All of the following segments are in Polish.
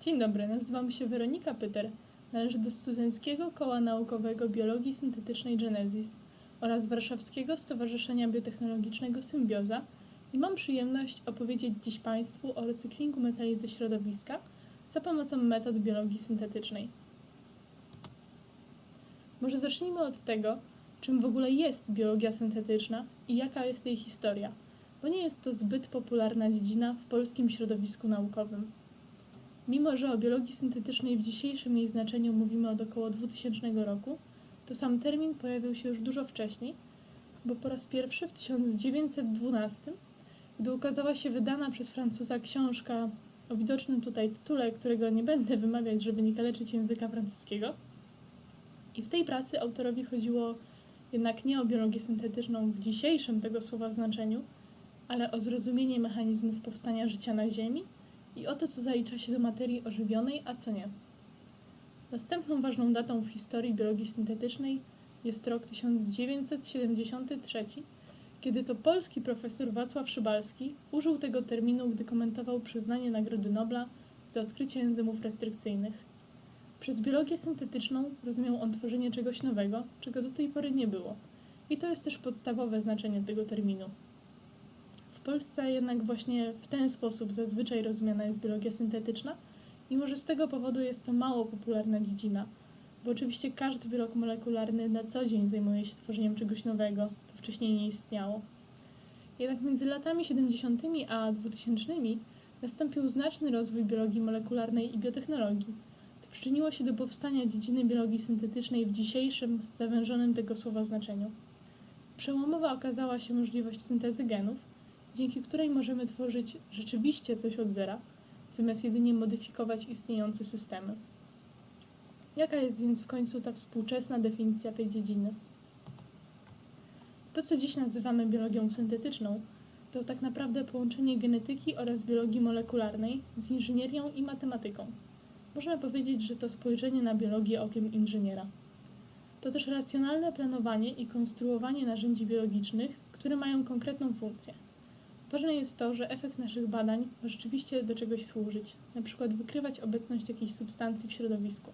Dzień dobry, nazywam się Weronika Pyter. Należę do Studenckiego Koła Naukowego Biologii Syntetycznej Genesis oraz Warszawskiego Stowarzyszenia Biotechnologicznego Symbioza i mam przyjemność opowiedzieć dziś Państwu o recyklingu metali ze środowiska za pomocą metod biologii syntetycznej. Może zacznijmy od tego, czym w ogóle jest biologia syntetyczna i jaka jest jej historia, bo nie jest to zbyt popularna dziedzina w polskim środowisku naukowym. Mimo, że o biologii syntetycznej w dzisiejszym jej znaczeniu mówimy od około 2000 roku, to sam termin pojawił się już dużo wcześniej, bo po raz pierwszy w 1912, gdy ukazała się wydana przez Francuza książka o widocznym tutaj tytule, którego nie będę wymawiać, żeby nie kaleczyć języka francuskiego. I w tej pracy autorowi chodziło jednak nie o biologię syntetyczną w dzisiejszym tego słowa znaczeniu, ale o zrozumienie mechanizmów powstania życia na Ziemi i o to, co zalicza się do materii ożywionej, a co nie. Następną ważną datą w historii biologii syntetycznej jest rok 1973, kiedy to polski profesor Wacław Szybalski użył tego terminu, gdy komentował przyznanie Nagrody Nobla za odkrycie enzymów restrykcyjnych. Przez biologię syntetyczną rozumiał on tworzenie czegoś nowego, czego do tej pory nie było. I to jest też podstawowe znaczenie tego terminu. Polsce jednak właśnie w ten sposób zazwyczaj rozumiana jest biologia syntetyczna, mimo że z tego powodu jest to mało popularna dziedzina, bo oczywiście każdy biolog molekularny na co dzień zajmuje się tworzeniem czegoś nowego, co wcześniej nie istniało. Jednak między latami 70. a 2000 nastąpił znaczny rozwój biologii molekularnej i biotechnologii, co przyczyniło się do powstania dziedziny biologii syntetycznej w dzisiejszym, zawężonym tego słowa znaczeniu. Przełomowa okazała się możliwość syntezy genów, dzięki której możemy tworzyć rzeczywiście coś od zera, zamiast jedynie modyfikować istniejące systemy. Jaka jest więc w końcu ta współczesna definicja tej dziedziny? To, co dziś nazywamy biologią syntetyczną, to tak naprawdę połączenie genetyki oraz biologii molekularnej z inżynierią i matematyką. Można powiedzieć, że to spojrzenie na biologię okiem inżyniera. To też racjonalne planowanie i konstruowanie narzędzi biologicznych, które mają konkretną funkcję. Ważne jest to, że efekt naszych badań ma rzeczywiście do czegoś służyć, przykład wykrywać obecność jakiejś substancji w środowisku.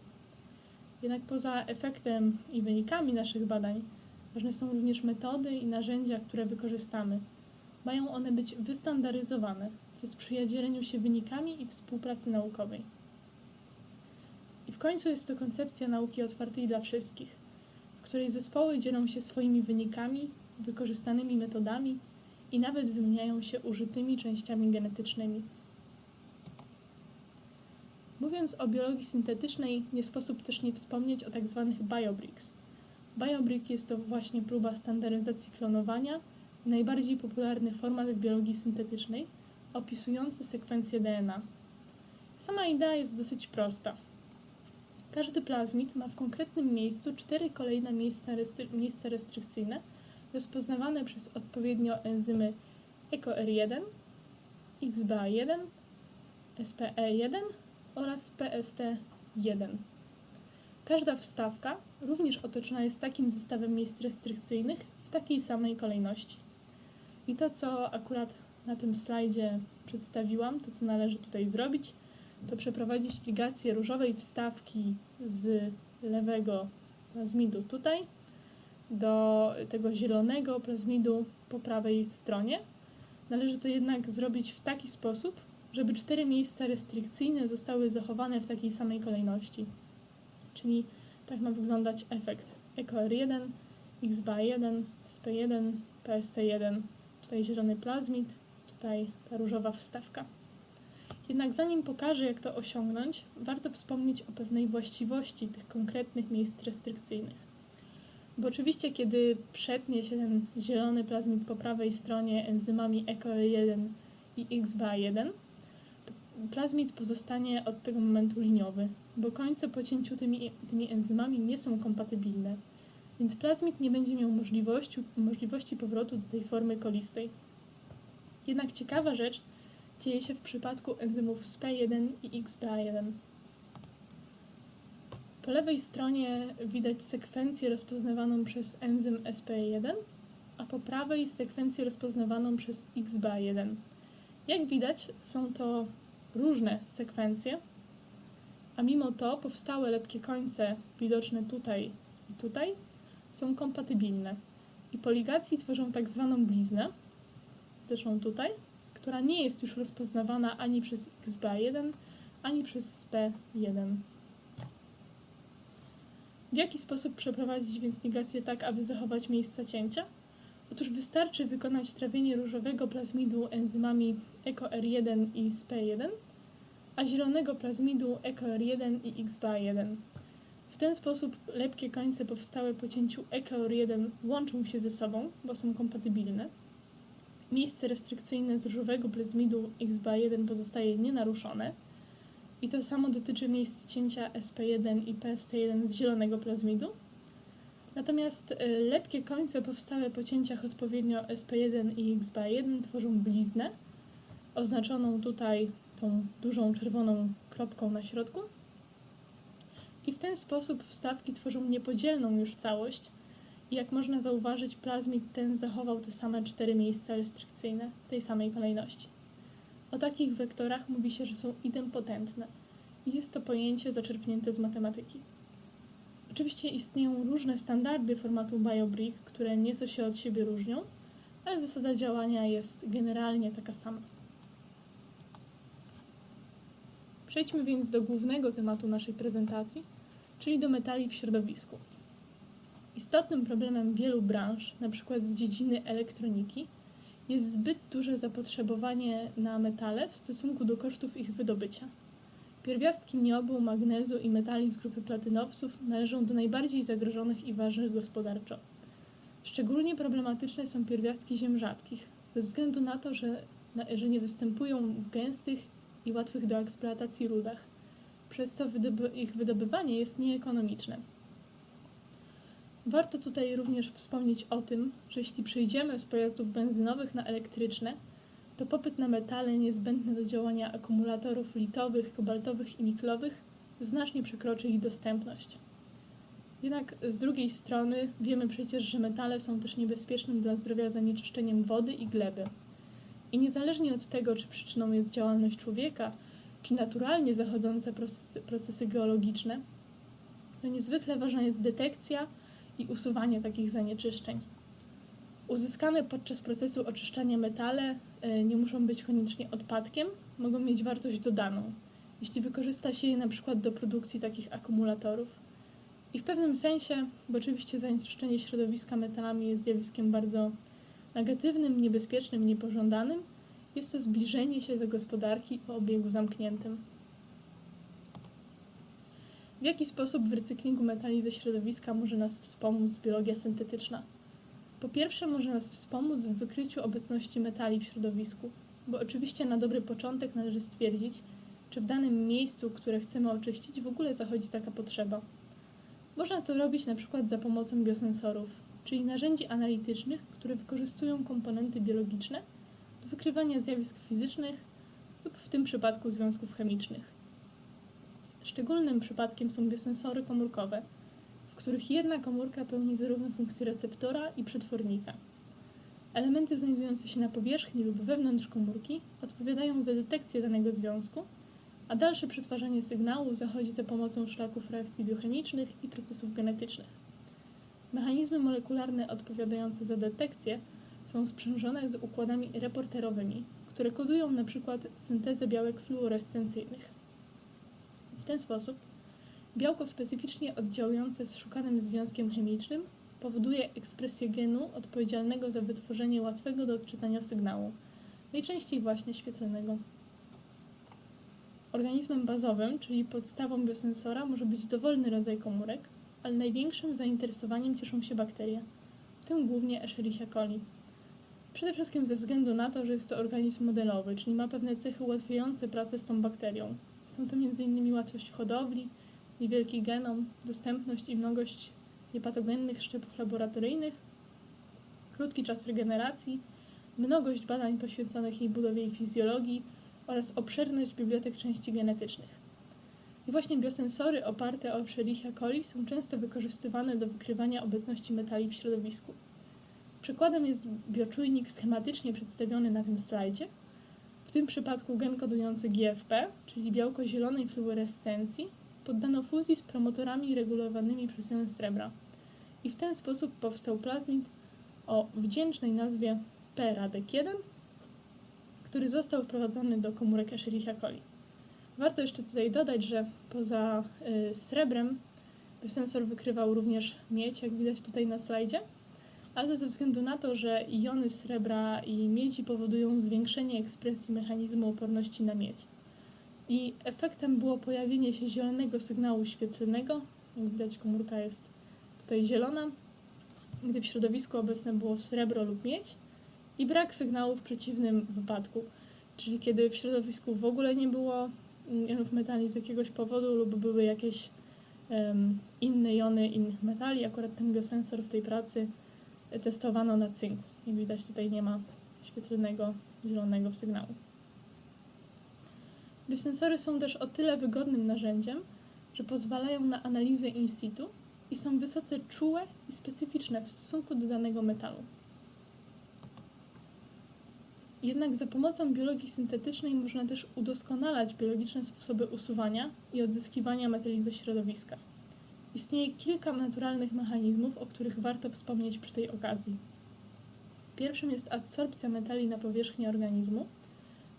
Jednak poza efektem i wynikami naszych badań, ważne są również metody i narzędzia, które wykorzystamy. Mają one być wystandaryzowane, co sprzyja dzieleniu się wynikami i współpracy naukowej. I w końcu jest to koncepcja nauki otwartej dla wszystkich, w której zespoły dzielą się swoimi wynikami, wykorzystanymi metodami i nawet wymieniają się użytymi częściami genetycznymi. Mówiąc o biologii syntetycznej, nie sposób też nie wspomnieć o tak zwanych biobricks. Biobrick jest to właśnie próba standaryzacji klonowania, najbardziej popularny format w biologii syntetycznej, opisujący sekwencję DNA. Sama idea jest dosyć prosta. Każdy plazmid ma w konkretnym miejscu cztery kolejne miejsca, restry- miejsca restrykcyjne, rozpoznawane przez odpowiednio enzymy EcoR1, XBA1, SPE1 oraz PST1. Każda wstawka również otoczona jest takim zestawem miejsc restrykcyjnych w takiej samej kolejności. I to, co akurat na tym slajdzie przedstawiłam, to co należy tutaj zrobić, to przeprowadzić ligację różowej wstawki z lewego plazmidu tutaj do tego zielonego plazmidu po prawej stronie. Należy to jednak zrobić w taki sposób, żeby cztery miejsca restrykcyjne zostały zachowane w takiej samej kolejności. Czyli tak ma wyglądać efekt EcoR1, XBA1, SP1, PST1. Tutaj zielony plazmid, tutaj ta różowa wstawka. Jednak zanim pokażę, jak to osiągnąć, warto wspomnieć o pewnej właściwości tych konkretnych miejsc restrykcyjnych. Bo oczywiście, kiedy przetnie się ten zielony plazmid po prawej stronie enzymami EcoE1 i XBA1, to plazmid pozostanie od tego momentu liniowy, bo końce po cięciu tymi, tymi enzymami nie są kompatybilne, więc plazmid nie będzie miał możliwości, możliwości powrotu do tej formy kolistej. Jednak ciekawa rzecz dzieje się w przypadku enzymów SPE1 i XBA1. Po lewej stronie widać sekwencję rozpoznawaną przez enzym SPE1, a po prawej sekwencję rozpoznawaną przez XBA1. Jak widać, są to różne sekwencje, A mimo to powstałe lepkie końce, widoczne tutaj i tutaj, są kompatybilne. I po ligacji tworzą tak zwaną bliznę, widoczną tutaj, która nie jest już rozpoznawana ani przez XBA1, ani przez SPE1. W jaki sposób przeprowadzić więc ligację tak, aby zachować miejsca cięcia? Otóż wystarczy wykonać trawienie różowego plazmidu enzymami EcoR1 i SPE1, a zielonego plazmidu EcoR1 i XBA1. W ten sposób lepkie końce powstałe po cięciu EcoR1 łączą się ze sobą, bo są kompatybilne. Miejsce restrykcyjne z różowego plazmidu XBA1 pozostaje nienaruszone. I to samo dotyczy miejsc cięcia SP1 i PST1 z zielonego plazmidu. Natomiast y, lepkie końce powstałe po cięciach odpowiednio SP1 i XBA1 tworzą bliznę, oznaczoną tutaj tą dużą czerwoną kropką na środku. I w ten sposób wstawki tworzą niepodzielną już całość. I jak można zauważyć, plazmid ten zachował te same cztery miejsca restrykcyjne w tej samej kolejności. O takich wektorach mówi się, że są idempotentne i jest to pojęcie zaczerpnięte z matematyki. Oczywiście istnieją różne standardy formatu BioBrick, które nieco się od siebie różnią, ale zasada działania jest generalnie taka sama. Przejdźmy więc do głównego tematu naszej prezentacji, czyli do metali w środowisku. Istotnym problemem wielu branż, np. z dziedziny elektroniki, jest zbyt duże zapotrzebowanie na metale w stosunku do kosztów ich wydobycia. Pierwiastki niobu, magnezu i metali z grupy platynowców należą do najbardziej zagrożonych i ważnych gospodarczo. Szczególnie problematyczne są pierwiastki ziem rzadkich, ze względu na to, że, że nie występują w gęstych i łatwych do eksploatacji rudach, przez co wydoby, ich wydobywanie jest nieekonomiczne. Warto tutaj również wspomnieć o tym, że jeśli przejdziemy z pojazdów benzynowych na elektryczne, to popyt na metale niezbędne do działania akumulatorów litowych, kobaltowych i niklowych znacznie przekroczy ich dostępność. Jednak z drugiej strony wiemy przecież, że metale są też niebezpiecznym dla zdrowia zanieczyszczeniem wody i gleby. I niezależnie od tego, czy przyczyną jest działalność człowieka, czy naturalnie zachodzące procesy, procesy geologiczne, to niezwykle ważna jest detekcja i usuwanie takich zanieczyszczeń. Uzyskane podczas procesu oczyszczania metale e, nie muszą być koniecznie odpadkiem, mogą mieć wartość dodaną, jeśli wykorzysta się je na przykład do produkcji takich akumulatorów. I w pewnym sensie, bo oczywiście zanieczyszczenie środowiska metalami jest zjawiskiem bardzo negatywnym, niebezpiecznym, niepożądanym, jest to zbliżenie się do gospodarki o obiegu zamkniętym. W jaki sposób w recyklingu metali ze środowiska może nas wspomóc biologia syntetyczna? Po pierwsze, może nas wspomóc w wykryciu obecności metali w środowisku, bo oczywiście na dobry początek należy stwierdzić, czy w danym miejscu, które chcemy oczyścić, w ogóle zachodzi taka potrzeba. Można to robić na przykład za pomocą biosensorów, czyli narzędzi analitycznych, które wykorzystują komponenty biologiczne do wykrywania zjawisk fizycznych lub w tym przypadku związków chemicznych. Szczególnym przypadkiem są biosensory komórkowe, w których jedna komórka pełni zarówno funkcję receptora i przetwornika. Elementy znajdujące się na powierzchni lub wewnątrz komórki odpowiadają za detekcję danego związku, a dalsze przetwarzanie sygnału zachodzi za pomocą szlaków reakcji biochemicznych i procesów genetycznych. Mechanizmy molekularne odpowiadające za detekcję są sprzężone z układami reporterowymi, które kodują np. syntezę białek fluorescencyjnych. W ten sposób białko specyficznie oddziałujące z szukanym związkiem chemicznym powoduje ekspresję genu odpowiedzialnego za wytworzenie łatwego do odczytania sygnału, najczęściej właśnie świetlnego. Organizmem bazowym, czyli podstawą biosensora, może być dowolny rodzaj komórek, ale największym zainteresowaniem cieszą się bakterie, w tym głównie Escherichia coli. Przede wszystkim ze względu na to, że jest to organizm modelowy, czyli ma pewne cechy ułatwiające pracę z tą bakterią. Są to m.in. łatwość w hodowli, niewielki genom, dostępność i mnogość niepatogennych szczepów laboratoryjnych, krótki czas regeneracji, mnogość badań poświęconych jej budowie i fizjologii oraz obszerność bibliotek części genetycznych. I właśnie biosensory oparte o Escherichia coli są często wykorzystywane do wykrywania obecności metali w środowisku. Przykładem jest bioczujnik schematycznie przedstawiony na tym slajdzie. Tym przypadku gen kodujący GFP, czyli białko zielonej fluorescencji, poddano fuzji z promotorami regulowanymi przez jon srebra. I w ten sposób powstał plazmid o wdzięcznej nazwie P-Radek1, który został wprowadzony do komórek Escherichia coli. Warto jeszcze tutaj dodać, że poza y, srebrem sensor wykrywał również miedź, jak widać tutaj na slajdzie, ale to ze względu na to, że iony srebra i miedzi powodują zwiększenie ekspresji mechanizmu oporności na miedź. I efektem było pojawienie się zielonego sygnału świetlnego, jak widać komórka jest tutaj zielona, gdy w środowisku obecne było srebro lub miedź i brak sygnału w przeciwnym wypadku, czyli kiedy w środowisku w ogóle nie było jonów metali z jakiegoś powodu lub były jakieś um, inne jony innych metali. Akurat ten biosensor w tej pracy testowano na cynku. Jak widać tutaj nie ma świetlnego, zielonego sygnału. Biosensory są też o tyle wygodnym narzędziem, że pozwalają na analizę in situ i są wysoce czułe i specyficzne w stosunku do danego metalu. Jednak za pomocą biologii syntetycznej można też udoskonalać biologiczne sposoby usuwania i odzyskiwania metali ze środowiska. Istnieje kilka naturalnych mechanizmów, o których warto wspomnieć przy tej okazji. Pierwszym jest adsorpcja metali na powierzchnię organizmu,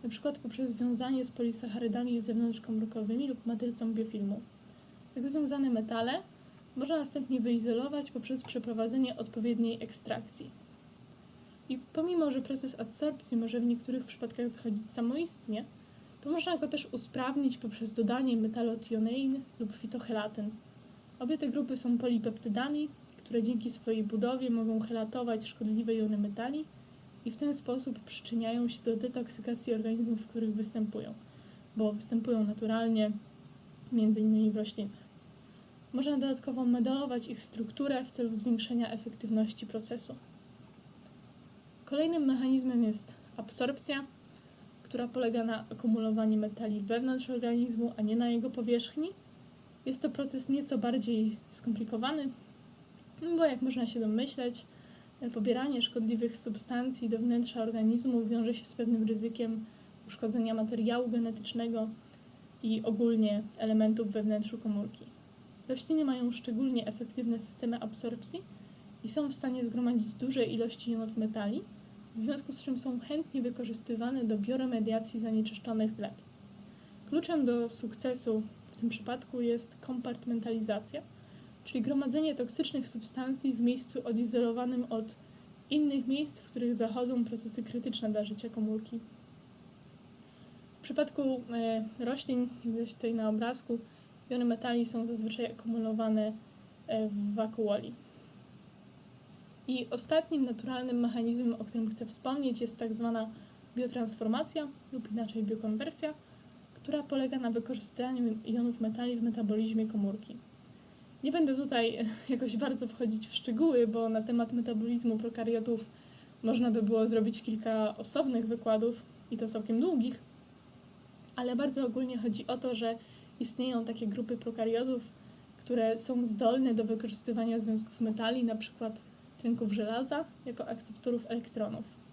np. poprzez wiązanie z polisacharydami zewnątrzkomórkowymi lub matrycą biofilmu. Tak związane metale można następnie wyizolować poprzez przeprowadzenie odpowiedniej ekstrakcji. I pomimo, że proces adsorpcji może w niektórych przypadkach zachodzić samoistnie, to można go też usprawnić poprzez dodanie metalotionein lub fitochelatyn. Obie te grupy są polipeptydami, które dzięki swojej budowie mogą helatować szkodliwe jony metali i w ten sposób przyczyniają się do detoksykacji organizmów, w których występują, bo występują naturalnie m.in. w roślinach. Można dodatkowo modelować ich strukturę w celu zwiększenia efektywności procesu. Kolejnym mechanizmem jest absorpcja, która polega na akumulowaniu metali wewnątrz organizmu, a nie na jego powierzchni. Jest to proces nieco bardziej skomplikowany, bo jak można się domyśleć, pobieranie szkodliwych substancji do wnętrza organizmu wiąże się z pewnym ryzykiem uszkodzenia materiału genetycznego i ogólnie elementów we wnętrzu komórki. Rośliny mają szczególnie efektywne systemy absorpcji i są w stanie zgromadzić duże ilości jonów metali, w związku z czym są chętnie wykorzystywane do bioremediacji zanieczyszczonych gleb. Kluczem do sukcesu w tym przypadku jest kompartmentalizacja, czyli gromadzenie toksycznych substancji w miejscu odizolowanym od innych miejsc, w których zachodzą procesy krytyczne dla życia komórki. W przypadku e, roślin, widać tutaj na obrazku, jony metali są zazwyczaj akumulowane e, w wakuoli. I ostatnim naturalnym mechanizmem, o którym chcę wspomnieć, jest tak zwana biotransformacja lub inaczej biokonwersja, która polega na wykorzystaniu jonów metali w metabolizmie komórki. Nie będę tutaj jakoś bardzo wchodzić w szczegóły, bo na temat metabolizmu prokariotów można by było zrobić kilka osobnych wykładów i to całkiem długich, ale bardzo ogólnie chodzi o to, że istnieją takie grupy prokariotów, które są zdolne do wykorzystywania związków metali, na przykład tlenków żelaza, jako akceptorów elektronów.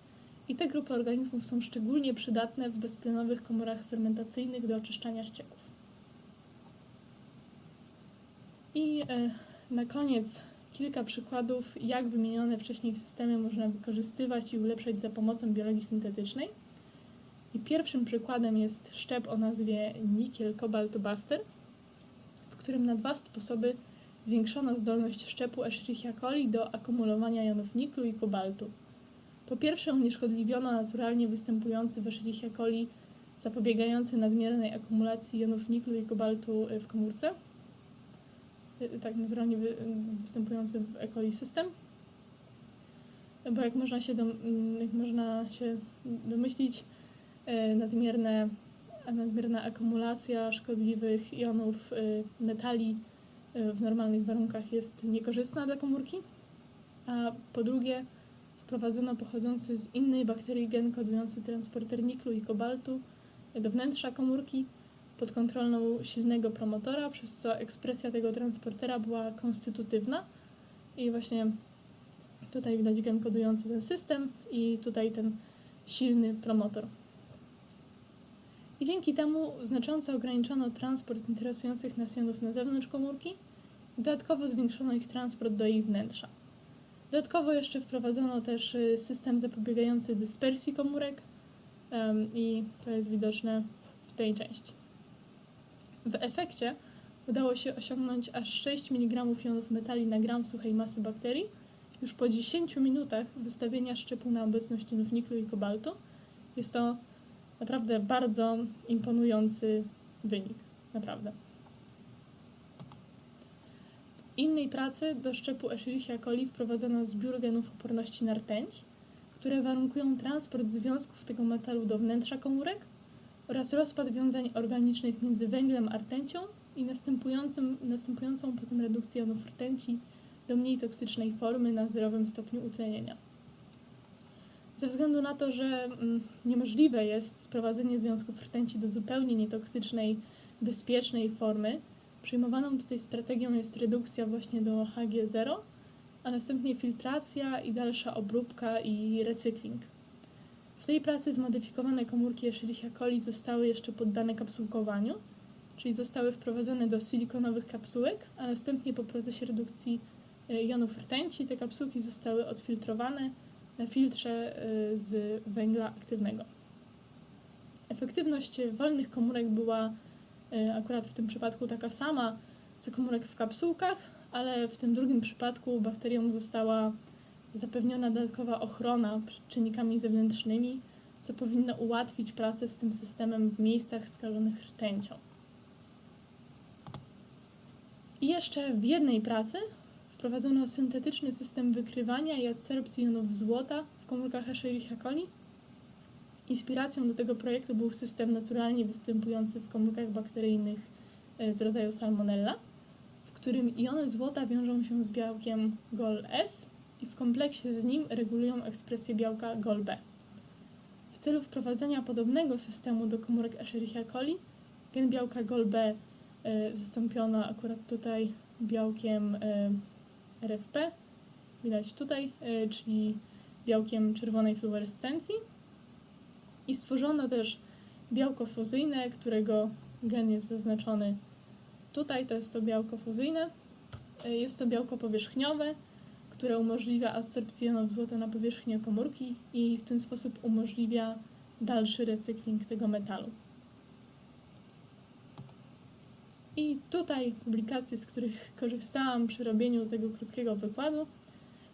I te grupy organizmów są szczególnie przydatne w beztlenowych komorach fermentacyjnych do oczyszczania ścieków. I e, na koniec kilka przykładów, jak wymienione wcześniej systemy można wykorzystywać i ulepszać za pomocą biologii syntetycznej. I pierwszym przykładem jest szczep o nazwie Nickel Cobalt Buster, w którym na dwa sposoby zwiększono zdolność szczepu Escherichia coli do akumulowania jonów niklu i kobaltu. Po pierwsze unieszkodliwiono naturalnie występujący w Escherichia coli zapobiegający nadmiernej akumulacji jonów niklu i kobaltu w komórce, tak naturalnie występujący w E. coli system. Bo jak można się, dom, jak można się domyślić, nadmierne, nadmierna akumulacja szkodliwych jonów metali w normalnych warunkach jest niekorzystna dla komórki, a po drugie wprowadzono pochodzący z innej bakterii gen kodujący transporter niklu i kobaltu do wnętrza komórki pod kontrolą silnego promotora, przez co ekspresja tego transportera była konstytutywna i właśnie tutaj widać gen kodujący ten system i tutaj ten silny promotor. I dzięki temu znacząco ograniczono transport interesujących nas jonów na zewnątrz komórki, dodatkowo zwiększono ich transport do jej wnętrza. Dodatkowo jeszcze wprowadzono też y, system zapobiegający dyspersji komórek i to jest widoczne w tej części. W efekcie udało się osiągnąć aż 6 mg jonów metali na gram suchej masy bakterii już po 10 minutach wystawienia szczepu na obecność jonów niklu i kobaltu. Jest to naprawdę bardzo imponujący wynik. Naprawdę. Innej pracy do szczepu Escherichia coli wprowadzono zbiór genów oporności na rtęć, które warunkują transport związków tego metalu do wnętrza komórek oraz rozpad wiązań organicznych między węglem a rtęcią i następującym, następującą potem redukcję jonów rtęci do mniej toksycznej formy na zerowym stopniu utlenienia. Ze względu na to, że mm, niemożliwe jest sprowadzenie związków rtęci do zupełnie nietoksycznej, bezpiecznej formy, przyjmowaną tutaj strategią jest redukcja właśnie do Hg0, a następnie filtracja i dalsza obróbka i recykling. W tej pracy zmodyfikowane komórki Escherichia coli zostały jeszcze poddane kapsułkowaniu, czyli zostały wprowadzone do silikonowych kapsułek, a następnie po procesie redukcji y, jonów rtęci te kapsułki zostały odfiltrowane na filtrze y, z węgla aktywnego. Efektywność wolnych komórek była akurat w tym przypadku taka sama co komórek w kapsułkach, ale w tym drugim przypadku bakteriom została zapewniona dodatkowa ochrona przed czynnikami zewnętrznymi, co powinno ułatwić pracę z tym systemem w miejscach skażonych rtęcią. I jeszcze w jednej pracy wprowadzono syntetyczny system wykrywania i adsorpcji jonów złota w komórkach Escherichia coli. Inspiracją do tego projektu był system naturalnie występujący w komórkach bakteryjnych e, z rodzaju Salmonella, w którym iony złota wiążą się z białkiem GOL-S i w kompleksie z nim regulują ekspresję białka GOL-B. W celu wprowadzenia podobnego systemu do komórek Escherichia coli, gen białka GOL-B e, zastąpiono akurat tutaj białkiem e, RFP, widać tutaj, czyli białkiem czerwonej fluorescencji. I stworzono też białko fuzyjne, którego gen jest zaznaczony tutaj, to jest to białko fuzyjne. Y, Jest to białko powierzchniowe, które umożliwia adsorpcję złota na powierzchnię komórki i w ten sposób umożliwia dalszy recykling tego metalu. I tutaj publikacje, z których korzystałam przy robieniu tego krótkiego wykładu.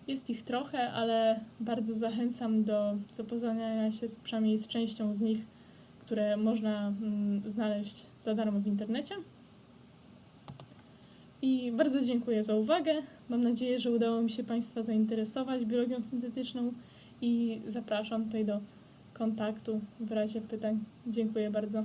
Jest ich trochę, ale bardzo zachęcam do zapoznania się z, przynajmniej z częścią z nich, które można mm, znaleźć za darmo w internecie. I bardzo dziękuję za uwagę. Mam nadzieję, że udało mi się Państwa zainteresować biologią syntetyczną i zapraszam tutaj do kontaktu w razie pytań. Dziękuję bardzo.